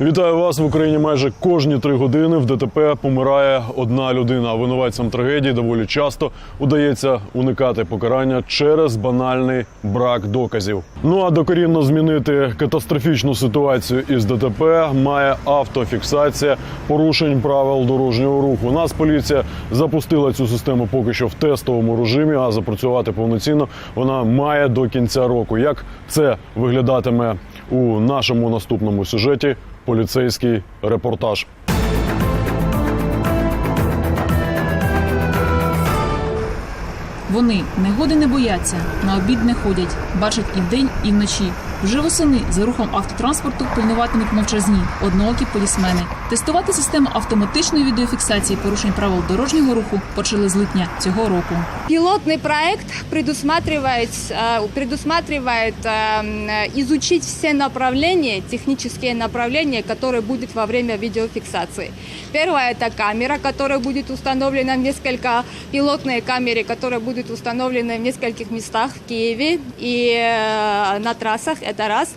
Вітаю вас в Україні. Майже кожні три години в ДТП помирає одна людина. Винуватцям трагедії доволі часто удається уникати покарання через банальний брак доказів. Ну а докорінно змінити катастрофічну ситуацію із ДТП має автофіксація порушень правил дорожнього руху. Нас поліція запустила цю систему поки що в тестовому режимі, а запрацювати повноцінно вона має до кінця року. Як це виглядатиме у нашому наступному сюжеті? Поліцейський репортаж. Вони негоди не бояться, на обід не ходять, бачать і вдень, і вночі. Вже восени за рухом автотранспорту пильнуватимуть мовчазні, одноокі полісмени. Тестувати систему автоматичної відеофіксації порушень правил дорожнього руху почали з липня цього року. Пилотный проект предусматривает, э, предусматривает э, изучить все направления, технические направления, которые будут во время видеофиксации. Первое – это камера, которая будет установлена в несколько, пилотные камеры, которые будут установлены в нескольких местах в Киеве и э, на трассах, это раз.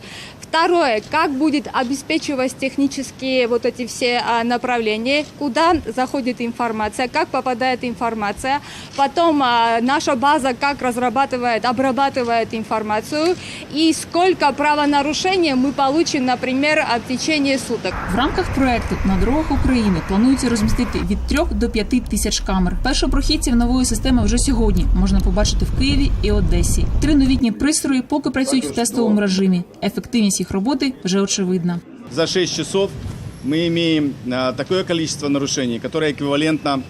Второе, как будет обеспечивать технические вот эти все а, направления, куда заходит информация, как попадает информация, потом а, наша база как разрабатывает, обрабатывает информацию и сколько правонарушений мы получим, например, в течение суток. В рамках проекту на дорогах України планується розмістити від 3 до 5 тисяч камер. Першопрохідців нової системи вже сьогодні можна побачити в Києві і Одесі. Три новітні пристрої поки працюють в тестовому режимі. Ефективність їх роботи вже очевидна. За 6 часов мы имеем а, такое количество нарушений, которое эквивалентно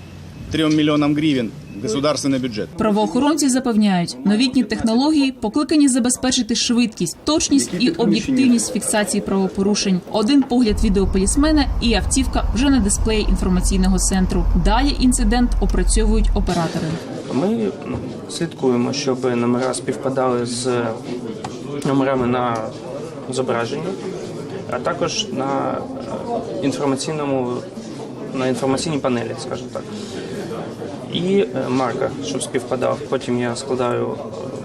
3 миллионам гривен в государственный бюджет. Правоохоронці запевняють, новітні технології покликані забезпечити швидкість, точність і об'єктивність фіксації правопорушень. Один погляд відеополісмена і автівка вже на дисплеї інформаційного центру. Далі інцидент опрацьовують оператори. Ми ну, слідкуємо, щоб номера співпадали з номерами на зображенні, а також на е, інформаційному на інформаційній панелі, скажімо так. І е, марка, щоб співпадав. Потім я складаю е,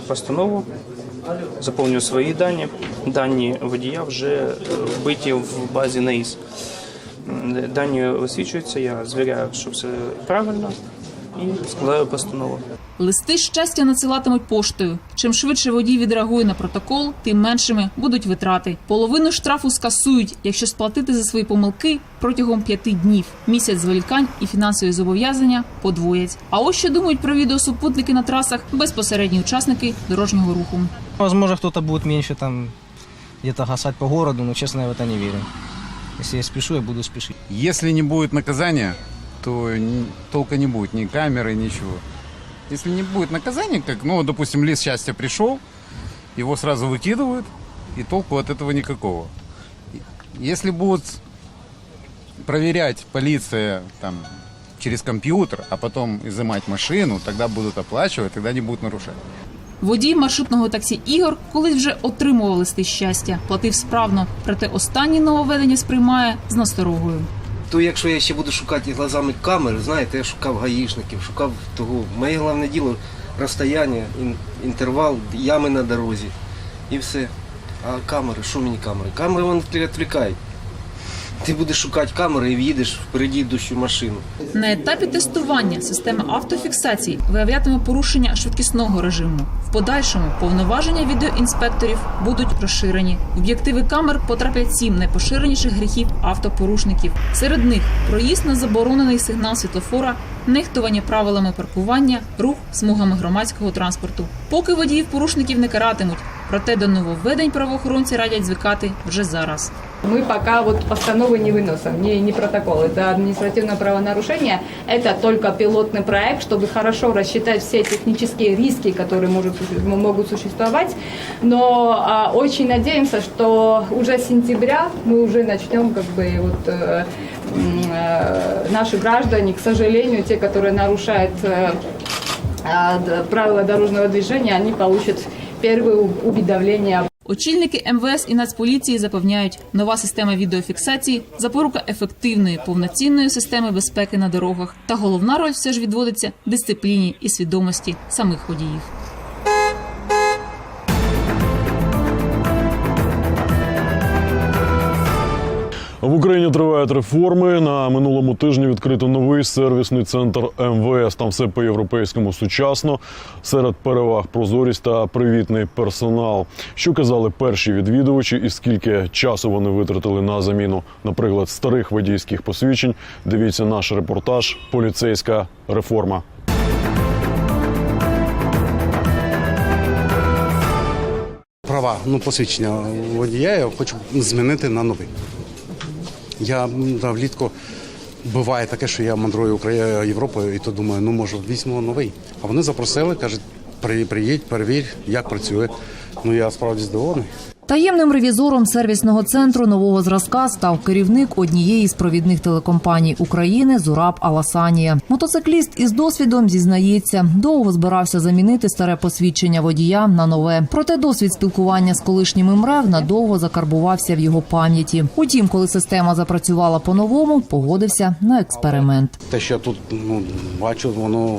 постанову, заповнюю свої дані. Дані водія вже вбиті в базі НАІС. Дані висвічуються, я звіряю, що все правильно, і складаю постанову. Листи щастя надсилатимуть поштою. Чим швидше водій відреагує на протокол, тим меншими будуть витрати. Половину штрафу скасують, якщо сплатити за свої помилки протягом п'яти днів. Місяць зволікань і фінансові зобов'язання подвоять. А ось що думають про відеосупутники на трасах безпосередні учасники дорожнього руху. Возможно, кто-то будет меньше там где-то гасать по городу, но честно я в это не верю. Если я спешу, я буду спешить. Если не будет наказания, то ни- толка не будет ни камеры, ничего. Если не будет наказания, как, ну, допустим, лис счастья пришел, его сразу выкидывают, и толку от этого никакого. И- Если будут проверять полиция там через компьютер, а потом изымать машину, тогда будут оплачивать, тогда не будут нарушать. Водій маршрутного таксі Ігор колись вже отримував листи щастя, платив справно, проте останні нововведення сприймає з насторогою. То якщо я ще буду шукати глазами камери, знаєте, я шукав гаїшників, шукав того. Моє головне діло розстояння, інтервал, ями на дорозі і все. А камери, що мені камери? Камери вони відвлікають. Ти будеш шукати камери і в'їдеш впереді йдущу машину. На етапі тестування система автофіксації виявлятиме порушення швидкісного режиму. В подальшому повноваження відеоінспекторів будуть розширені. Об'єктиви камер потраплять сім найпоширеніших гріхів автопорушників. Серед них проїзд на заборонений сигнал світлофора, нехтування правилами паркування, рух смугами громадського транспорту. Поки водіїв порушників не каратимуть, проте до нововведень правоохоронці радять звикати вже зараз. Мы пока вот постановы не выносим, не, не протокол. Это административное правонарушение. Это только пилотный проект, чтобы хорошо рассчитать все технические риски, которые может, могут существовать. Но а, очень надеемся, что уже с сентября мы уже начнем как бы вот э, э, наши граждане, к сожалению, те, которые нарушают э, а, правила дорожного движения, они получат первые уведомления Очільники МВС і Нацполіції запевняють, нова система відеофіксації запорука ефективної повноцінної системи безпеки на дорогах. Та головна роль все ж відводиться дисципліні і свідомості самих водіїв. В Україні тривають реформи. На минулому тижні відкрито новий сервісний центр МВС. Там все по-європейському сучасно. Серед переваг прозорість та привітний персонал. Що казали перші відвідувачі, і скільки часу вони витратили на заміну, наприклад, старих водійських посвідчень. Дивіться наш репортаж Поліцейська реформа. права, ну посвідчення водія я хочу змінити на новий. Я да, влітку буває таке, що я мандрую Україною Європою, і то думаю, ну може візьмемо новий. А вони запросили, кажуть, «При- приїдь, перевір, як працює. Ну я справді здивований. Таємним ревізором сервісного центру нового зразка став керівник однієї з провідних телекомпаній України Зураб Аласанія. Мотоцикліст із досвідом зізнається, довго збирався замінити старе посвідчення водія на нове. Проте досвід спілкування з колишнім МРЕВ надовго закарбувався в його пам'яті. Утім, коли система запрацювала по-новому, погодився на експеримент. Те, що я тут ну, бачу, воно,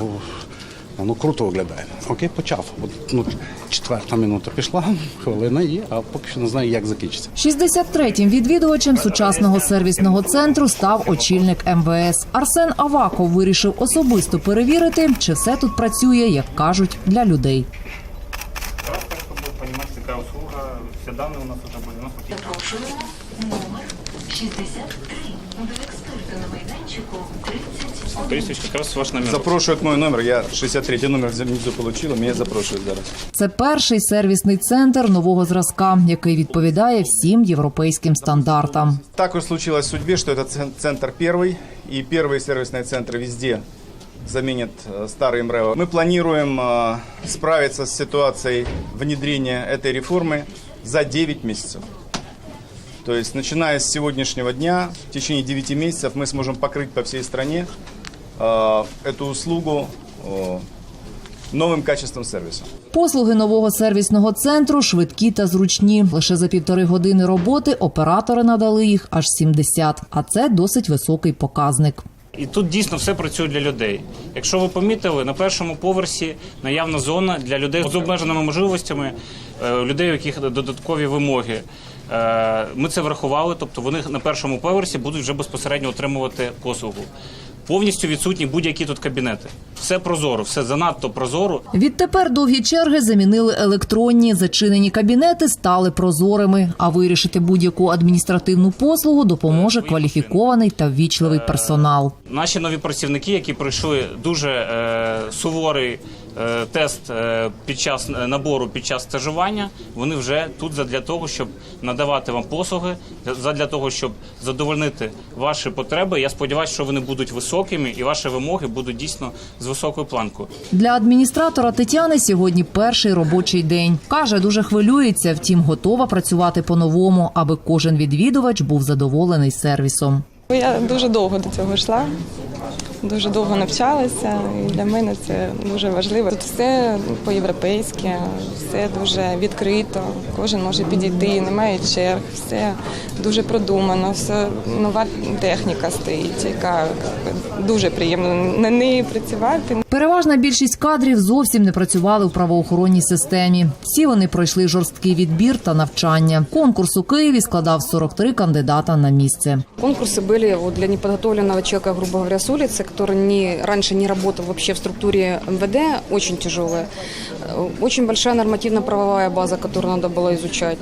воно круто виглядає. Окей, почав. От, ну, четверта минута пішла, хвилина є, а поки що не знаю, як закінчиться. 63-м відвідувачем сучасного сервісного центру став очільник МВС. Арсен Аваков вирішив особисто перевірити, чи все тут працює, як кажуть, для людей. чтобы понимать, какая услуга. Все данные у нас уже были. У нас фактически 63. До експерту на майданчику 30. Борисович, как раз ваш номер. Запрошують мой номер, я 63 номер внизу получила, меня запрошують зараз. Це перший сервісний центр нового зразка, який відповідає всім європейським стандартам. Так уж случилось в судьбе, что это цен- центр первый, и первые сервисные центры везде заменят э, старый МРЭО. Мы планируем э, справиться с ситуацией внедрения этой реформы за 9 месяцев. То есть, начиная с сегодняшнего дня, в течение 9 месяцев мы сможем покрыть по всей стране э, эту услугу э, новым качеством сервиса. Послуги нового сервісного центру швидкі та зручні. Лише за півтори години роботи оператори надали їх аж 70, а це досить високий показник. І тут дійсно все працює для людей. Якщо ви помітили, на першому поверсі наявна зона для людей з обмеженими можливостями, е, людей, у яких додаткові вимоги. Е, Ми це врахували, тобто вони на першому поверсі будуть вже безпосередньо отримувати послугу. Повністю відсутні будь-які тут кабінети. Все прозоро, все занадто прозоро. Відтепер довгі черги замінили електронні. Зачинені кабінети стали прозорими. А вирішити будь-яку адміністративну послугу допоможе кваліфікований та ввічливий персонал. Наші нові працівники, які пройшли дуже е, суворий е, тест е, під час е, набору, під час стажування, вони вже тут задля того, щоб надавати вам послуги, задля того, щоб задовольнити ваші потреби. Я сподіваюся, що вони будуть високими і ваші вимоги будуть дійсно з високою планкою. Для адміністратора Тетяни сьогодні перший робочий день. Каже, дуже хвилюється, втім готова працювати по-новому, аби кожен відвідувач був задоволений сервісом. Я дуже довго до цього йшла, дуже довго навчалася, і для мене це дуже важливо. Тут все по-європейськи, все дуже відкрито, кожен може підійти, немає черг, все дуже продумано, все нова техніка стоїть, яка дуже приємно на неї працювати. Переважна більшість кадрів зовсім не працювали в правоохоронній системі. Всі вони пройшли жорсткий відбір та навчання. Конкурс у Києві складав 43 кандидата на місце. Конкурсы были вот для неподготовленного человека, грубо говоря, с улицы, который не, раньше не работал вообще в структуре МВД, очень тяжелая. Э, Очень большая нормативно-правовая база, которую надо было изучать.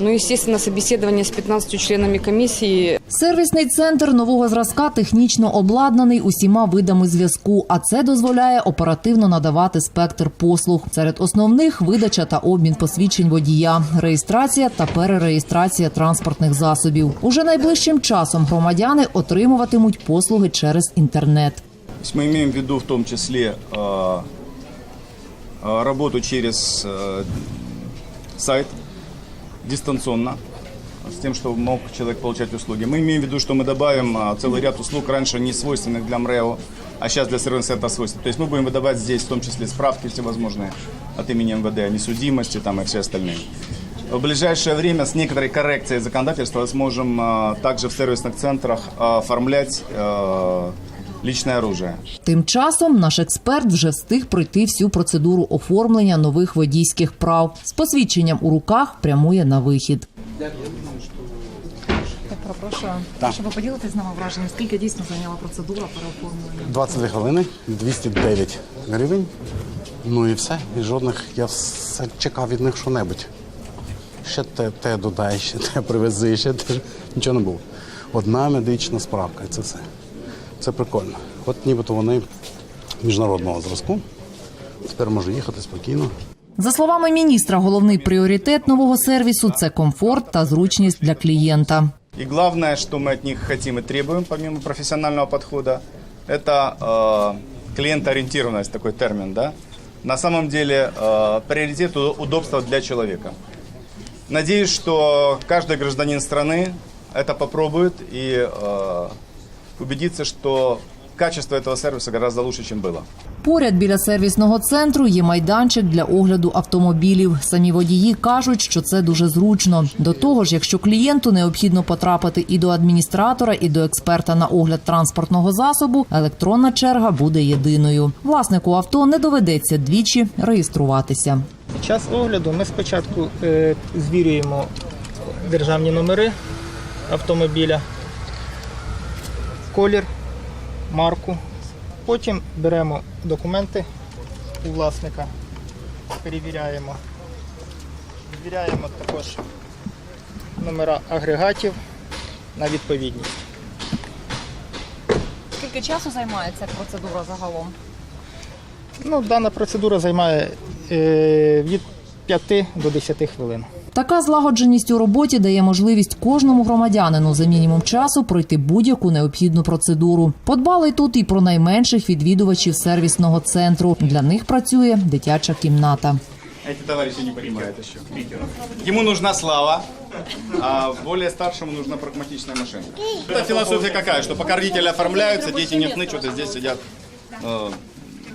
Ну, естественно, собеседование с 15 членами комиссии. Сервісний центр нового зразка технічно обладнаний усіма видами зв'язку, а це дозволяє оперативно надавати спектр послуг. Серед основних видача та обмін посвідчень водія, реєстрація та перереєстрація транспортних засобів. Уже найближчим часом громадяни отримуватимуть послуги через інтернет. То есть мы имеем в виду в том числе э, э, работу через э, сайт дистанционно, с тем, что мог человек получать услуги. Мы имеем в виду, что мы добавим э, целый ряд услуг, раньше не свойственных для МРЭО, а сейчас для сервиса это свойственно. То есть мы будем выдавать здесь в том числе справки всевозможные от имени МВД о несудимости там, и все остальные. В ближайшее время с некоторой коррекцией законодательства сможем э, также в сервисных центрах э, оформлять э, личное оружие. Тим часом наш експерт вже встиг пройти всю процедуру оформлення нових водійських прав. З посвідченням у руках прямує на вихід. Перепрошую. Так. Щоб ви поділитесь з нами враженням, скільки дійсно зайняла процедура переоформлення? 22 хвилини, 209 гривень. Ну і все. І жодних. Я все чекав від них що-небудь. Ще те, те додай, ще те привези, ще те. Нічого не було. Одна медична справка, і це все. Це прикольно. От нібито вони міжнародного зразку. Тепер можу їхати спокійно. За словами міністра, головний пріоритет нового сервісу це комфорт та зручність для клієнта. И главное, что мы от них хотим и требуем, помимо профессионального подхода, это э, клиентоориентированность, такой термин, да? На самом деле э, приоритет у- удобства для человека. Надеюсь, что каждый гражданин страны это попробует и э, убедится, что качество этого сервиса гораздо лучше, чем было. Поряд біля сервісного центру є майданчик для огляду автомобілів. Самі водії кажуть, що це дуже зручно. До того ж, якщо клієнту необхідно потрапити і до адміністратора, і до експерта на огляд транспортного засобу, електронна черга буде єдиною. Власнику авто не доведеться двічі реєструватися. Під час огляду ми спочатку е, звірюємо державні номери автомобіля, колір, марку. Потім беремо документи у власника, перевіряємо. Звіряємо також номера агрегатів на відповідність. Скільки часу займає ця процедура загалом? Ну, дана процедура займає е, від 5 до 10 хвилин. Така злагодженість у роботі дає можливість кожному громадянину за мінімум часу пройти будь-яку необхідну процедуру. Подбали тут і про найменших відвідувачів сервісного центру. Для них працює дитяча кімната. Эти товарищи не понимают еще. Ему нужна слава, а более старшему нужна прагматичная машина. Это философия какая, что пока родители оформляются, дети не хнычут, и здесь сидят. э,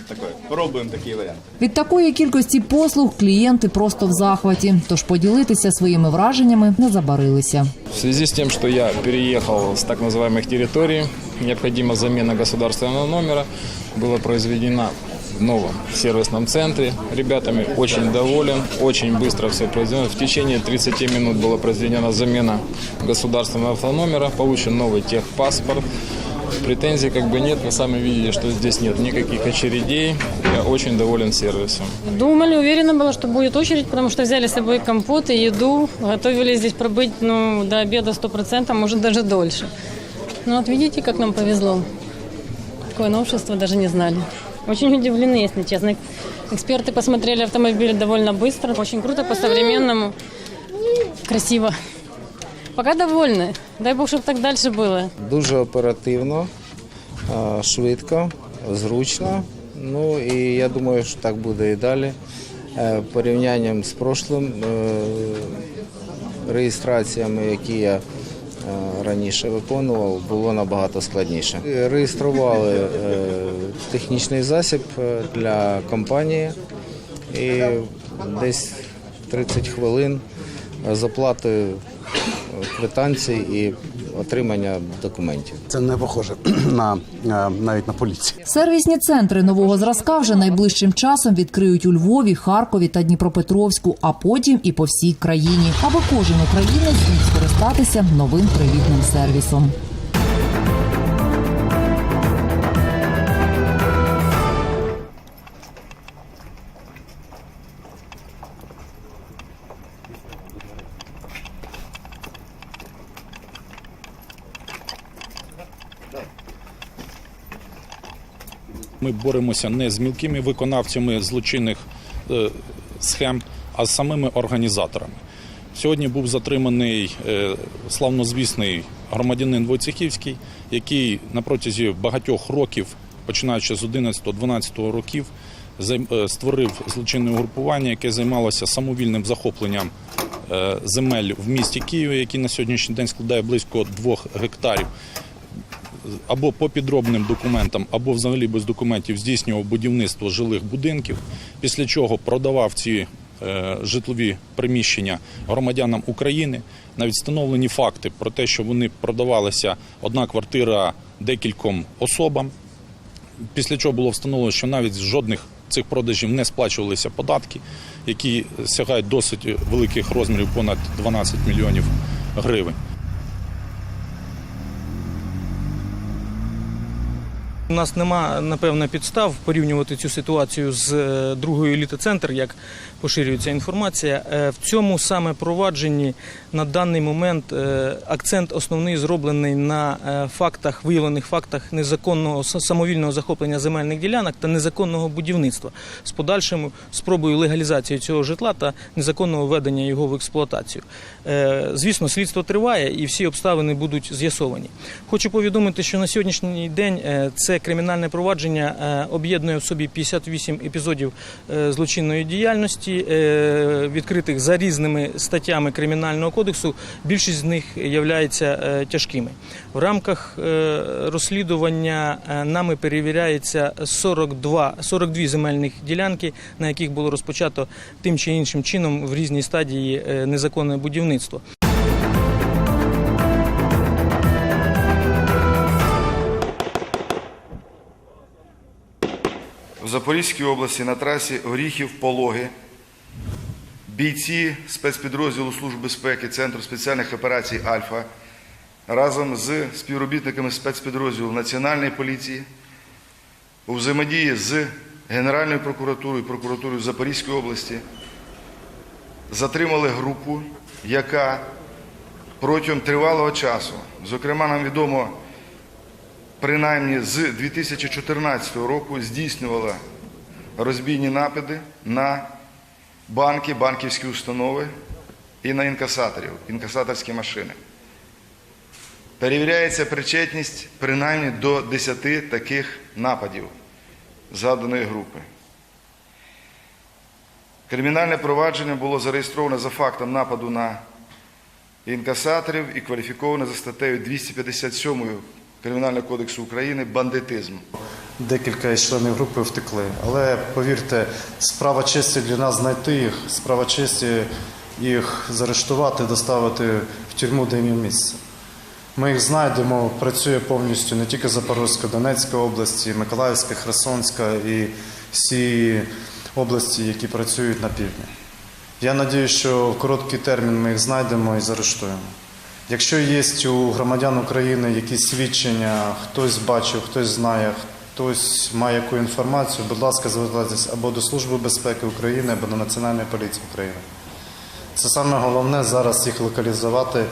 такое. Пробуем такие варианты. Від такої кількості послуг клієнти просто в захваті. Тож поділитися своїми враженнями не забарилися. В связи с тем, что я переехал с так называемых территорий, необходима замена государственного номера, была произведена в новом сервисном центре. Ребятами очень доволен, очень быстро все произведено. В течение 30 минут была произведена замена государственного автономера, получен новый техпаспорт. Претензий как бы нет, вы сами видели, что здесь нет никаких очередей. Я очень доволен сервисом. Думали, уверена была, что будет очередь, потому что взяли с собой компот и еду. Готовили здесь пробыть ну, до обеда 100%, может даже дольше. Ну вот видите, как нам повезло. Такое новшество даже не знали. Очень удивлены, если честно. Эксперты посмотрели автомобиль довольно быстро. Очень круто, по-современному. Красиво. Пока довольны. Дай бог, чтобы так дальше было. Дуже оперативно, е, швидко, зручно. Ну і я думаю, що так буде і далі. Е, Порівнянням з прошлим е, реєстраціями, які я е, раніше виконував, було набагато складніше. Реєстрували е, технічний засіб е, для компанії і десь 30 хвилин з оплатою квитанцій і отримання документів. Це не похоже на е, навіть на поліцію. Сервісні центри нового зразка вже найближчим часом відкриють у Львові, Харкові та Дніпропетровську, а потім і по всій країні, аби кожен українець зміг скористатися новим привітним сервісом. Ми боремося не з мілкими виконавцями злочинних е, схем, а з самими організаторами. Сьогодні був затриманий е, славнозвісний громадянин Войцехівський, який на протязі багатьох років, починаючи з 11-12 років, е, створив злочинне угрупування, яке займалося самовільним захопленням земель в місті Києві, який на сьогоднішній день складає близько двох гектарів або по підробним документам, або взагалі без документів здійснював будівництво жилих будинків, після чого продавав ці е, житлові приміщення громадянам України. Навіть встановлені факти про те, що вони продавалися одна квартира декільком особам. Після чого було встановлено, що навіть жодних цих продажів не сплачувалися податки, які сягають досить великих розмірів, понад 12 мільйонів гривень. У нас нема напевно підстав порівнювати цю ситуацію з е, другою еліта-центр, як поширюється інформація. Е, В цьому саме провадженні на даний момент е, акцент основний зроблений на фактах, виявлених фактах незаконного самовільного захоплення земельних ділянок та незаконного будівництва з подальшим спробою легалізації цього житла та незаконного введення його в експлуатацію. Звісно, слідство триває і всі обставини будуть з'ясовані. Хочу повідомити, що на сьогоднішній день це кримінальне провадження е, об'єднує в собі 58 епізодів е, злочинної діяльності, е, відкритих за різними статтями кримінального кодексу. Більшість з них є тяжкими. В рамках розслідування нами перевіряється 42, 42 земельних ділянки, на яких було розпочато тим чи іншим чином в різній стадії незаконне будівництво. В Запорізькій області на трасі Оріхів-Пологи бійці спецпідрозділу Служби безпеки Центру спеціальних операцій Альфа разом з співробітниками спецпідрозділу Національної поліції у взаємодії з Генеральною прокуратурою і прокуратурою Запорізької області затримали групу, яка протягом тривалого часу, зокрема, нам відомо принаймні з 2014 року здійснювала розбійні напади на банки, банківські установи і на інкасаторів, інкасаторські машини. Перевіряється причетність принаймні до 10 таких нападів згаданої групи. Кримінальне провадження було зареєстровано за фактом нападу на інкасаторів і кваліфіковане за статтею 257 Кримінального кодексу України бандитизм. Декілька із членів групи втекли. Але повірте, справа честі для нас знайти їх, справа честі їх заарештувати, доставити в тюрму, де їм місце. Ми їх знайдемо, працює повністю не тільки Запорізька, Донецька області, Миколаївська, Херсонська і всі області, які працюють на півдні. Я сподіваюся, що в короткий термін ми їх знайдемо і заарештуємо. Якщо є у громадян України якісь свідчення, хтось бачив, хтось знає, хтось має яку інформацію, будь ласка, звертайтесь або до Служби безпеки України, або до Національної поліції України. Це саме головне зараз їх локалізувати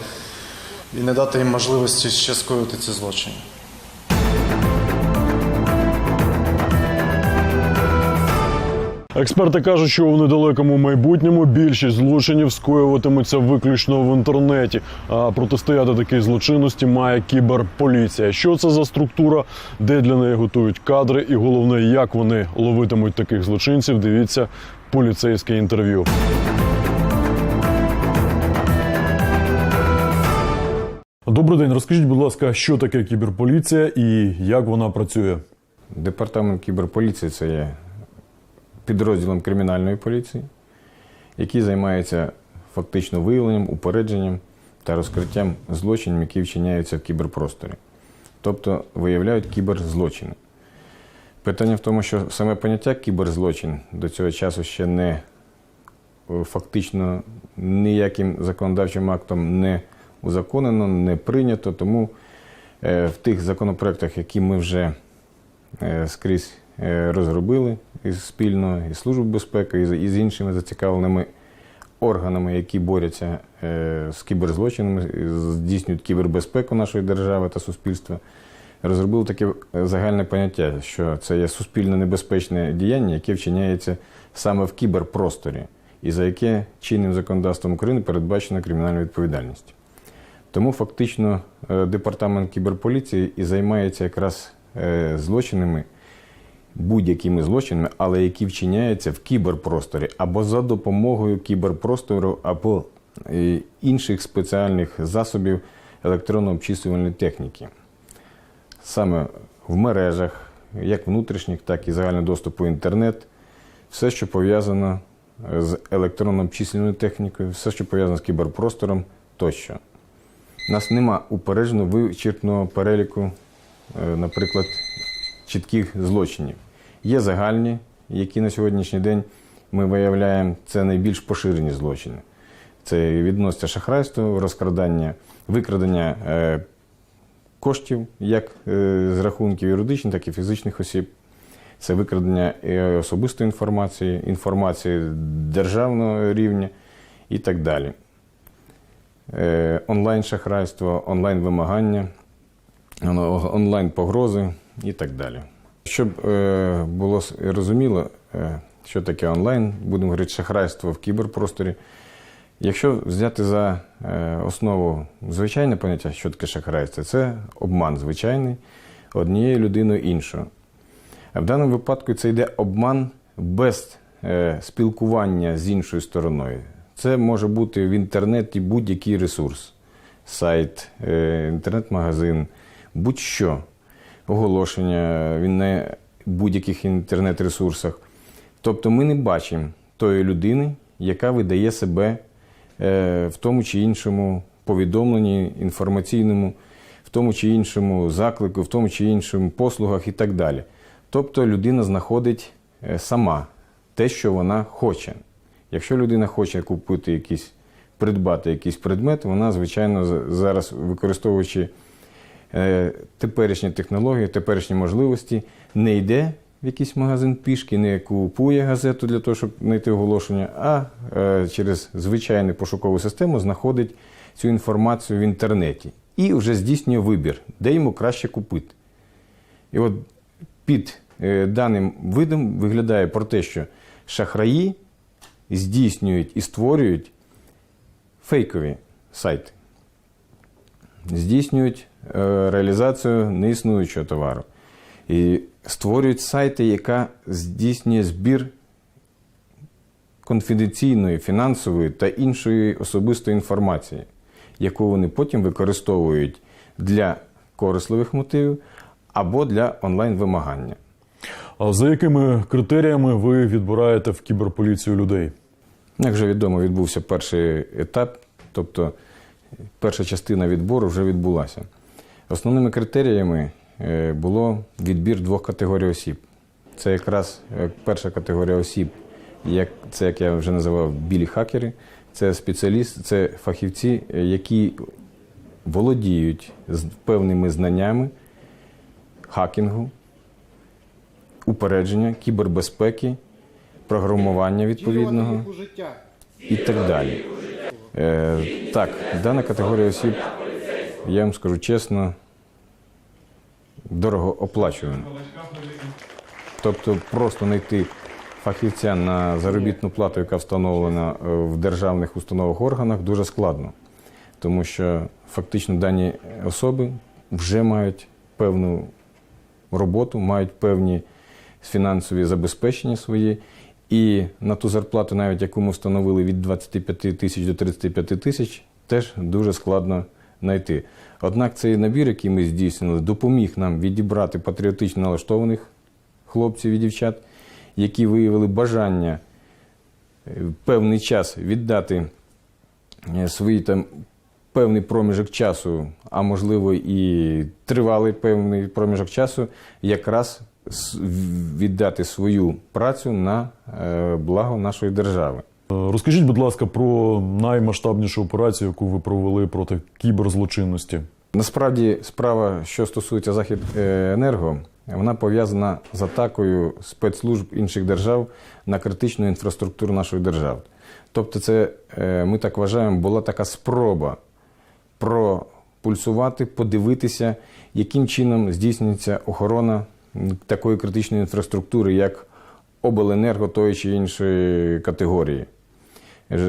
і не дати їм можливості ще скоїти ці злочини. Експерти кажуть, що у недалекому майбутньому більшість злочинів скоюватимуться виключно в інтернеті. А протистояти такій злочинності має кіберполіція. Що це за структура, де для неї готують кадри, і головне, як вони ловитимуть таких злочинців. Дивіться поліцейське інтерв'ю. Добрий день. Розкажіть, будь ласка, що таке кіберполіція і як вона працює? Департамент кіберполіції це є підрозділом кримінальної поліції, який займається фактично виявленням, упередженням та розкриттям злочинів, які вчиняються в кіберпросторі. Тобто виявляють кіберзлочини. Питання в тому, що саме поняття кіберзлочин до цього часу ще не е, фактично ніяким законодавчим актом не узаконено, не прийнято. Тому е, в тих законопроектах, які ми вже е, скрізь розробили із спільно із Службою безпеки, і з- іншими зацікавленими органами, які борються е, з кіберзлочинами, здійснюють кібербезпеку нашої держави та суспільства. Розробили таке е, загальне поняття, що це є суспільно небезпечне діяння, яке вчиняється саме в кіберпросторі, і за яке чинним законодавством України передбачена кримінальна відповідальність. Тому фактично е, департамент кіберполіції і займається якраз е, злочинами, будь-якими злочинами, але які вчиняються в кіберпросторі або за допомогою кіберпростору, або е, інших спеціальних засобів електронно-обчислювальної техніки. Саме в мережах, як внутрішніх, так і загального доступу інтернет, все, що пов'язано з електронно-обчислювальною технікою, все, що пов'язано з кіберпростором тощо. У нас нема упереджено вичерпного переліку, е, наприклад, чітких злочинів. Є загальні, які на сьогоднішній день ми виявляємо, це найбільш поширені злочини. Це відноситься шахрайство, розкрадання, викрадення е, коштів, як е, з рахунків юридичних, так і фізичних осіб. Це викрадення е, особистої інформації, інформації державного рівня і так далі. Онлайн-шахрайство, онлайн-вимагання, онлайн-погрози і так далі. Щоб е, було розуміло, е, що таке онлайн, будемо говорити шахрайство в кіберпросторі. Якщо взяти за е, основу звичайне поняття, що таке шахрайство, це обман звичайний однією людиною іншою. А в даному випадку це йде обман без спілкування з іншою стороною. Це може бути в інтернеті будь-який ресурс, сайт, інтернет-магазин, будь-що, оголошення він на будь-яких інтернет-ресурсах. Тобто ми не бачимо тої людини, яка видає себе е, в тому чи іншому повідомленні інформаційному, в тому чи іншому заклику, в тому чи іншому послугах і так далі. Тобто людина знаходить е, сама те, що вона хоче. Якщо людина хоче купити якийсь, придбати якийсь предмет, вона, звичайно, зараз використовуючи теперішні технології, теперішні можливості, не йде в якийсь магазин пішки, не купує газету для того, щоб знайти оголошення, а е, через звичайну пошукову систему знаходить цю інформацію в інтернеті і вже здійснює вибір, де йому краще купити. І от під е, даним видом виглядає про те, що шахраї здійснюють і створюють фейкові сайти, здійснюють е, реалізацію неіснуючого товару. І створюють сайти, яка здійснює збір конфіденційної, фінансової та іншої особистої інформації, яку вони потім використовують для корисливих мотивів або для онлайн-вимагання. А за якими критеріями ви відбираєте в кіберполіцію людей? Як вже відомо, відбувся перший етап, тобто перша частина відбору вже відбулася. Основними критеріями е, було відбір двох категорій осіб. Це якраз е, перша категорія осіб, як, це, як я вже називав, білі хакери. Це спеціалісти, це фахівці, е, які володіють з певними знаннями хакінгу, упередження, кібербезпеки, програмування відповідного і так далі. Е, так, дана категорія осіб, я вам скажу чесно, дорого оплачуємо. Тобто просто знайти фахівця на заробітну плату, яка встановлена е, в державних установах органах, дуже складно. Тому що фактично дані особи вже мають певну роботу, мають певні фінансові забезпечення свої. І на ту зарплату, навіть яку ми встановили від 25 тисяч до 35 тисяч, теж дуже складно знайти. Однак цей набір, який ми здійснили, допоміг нам відібрати патріотично налаштованих хлопців і дівчат, які виявили бажання е, певний час віддати е, свої там певний проміжок часу, а можливо і тривалий певний проміжок часу, якраз віддати свою працю на е, благо нашої держави. Е, Розкажіть, будь ласка, про наймасштабнішу операцію, яку ви провели проти кіберзлочинності. Насправді, справа, що стосується Західенерго, вона пов'язана з атакою спецслужб інших держав на критичну інфраструктуру нашої держави. Тобто, це е, ми так вважаємо, була така спроба пропульсувати, подивитися, яким чином здійснюється охорона такої критичної інфраструктури, як обленерго тої чи іншої категорії.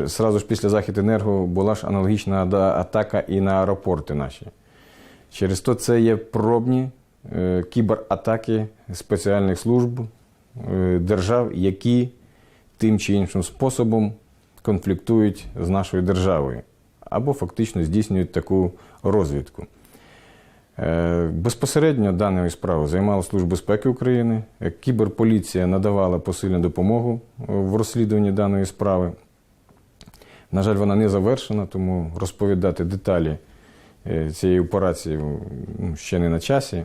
Сразу ж після Західенерго була ж аналогічна атака і на аеропорти наші. Через то це є пробні е, кібератаки спеціальних служб е, держав, які тим чи іншим способом конфліктують з нашою державою або фактично здійснюють таку розвідку. Е, Безпосередньо даною справою займала Служба безпеки України. Е, Кіберполіція надавала посильну допомогу е, в розслідуванні даної справи. На жаль, вона не завершена, тому розповідати деталі цієї операції ще не на часі.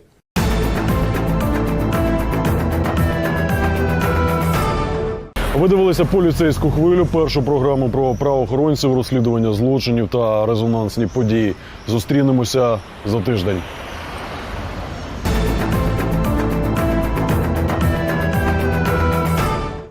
Ви дивилися поліцейську хвилю, першу програму про правоохоронців, розслідування злочинів та резонансні події. Зустрінемося за тиждень.